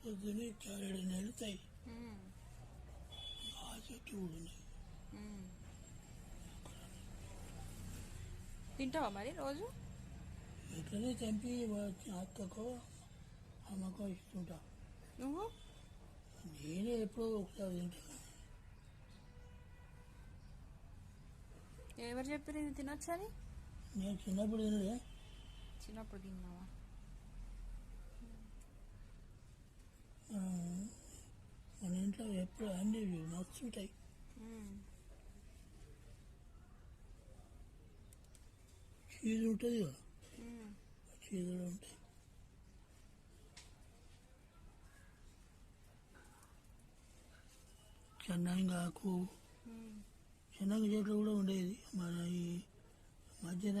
పొద్దునే చారడి నెలుతాయి ఉమ్, ఆ చెట్టు కూడా ఉన్నాయి ఉమ్. తింటావా మరి రోజు? ఎట్లనే చంపి అక్కకో అమ్మకో ఇస్తుంటా. నువ్వు? నేనే ఎప్పుడో ఒకసారి తింటాను ఎవరు చెప్పారు ఇది తినొచ్చని? నేను చిన్నప్పుడు తినలే. చిన్నప్పుడు తిన్నావా ఆ, మన ఇంట్లో ఎప్పుడు అన్ని మస్తు ఉంటాయి చీజ్ ఉంటుంది కదా చీజ్ కూడా ఉంటాయి చెన్నాయిగాకు ఉమ్. చెట్లు కూడా ఉండేది మన ఈ మధ్యన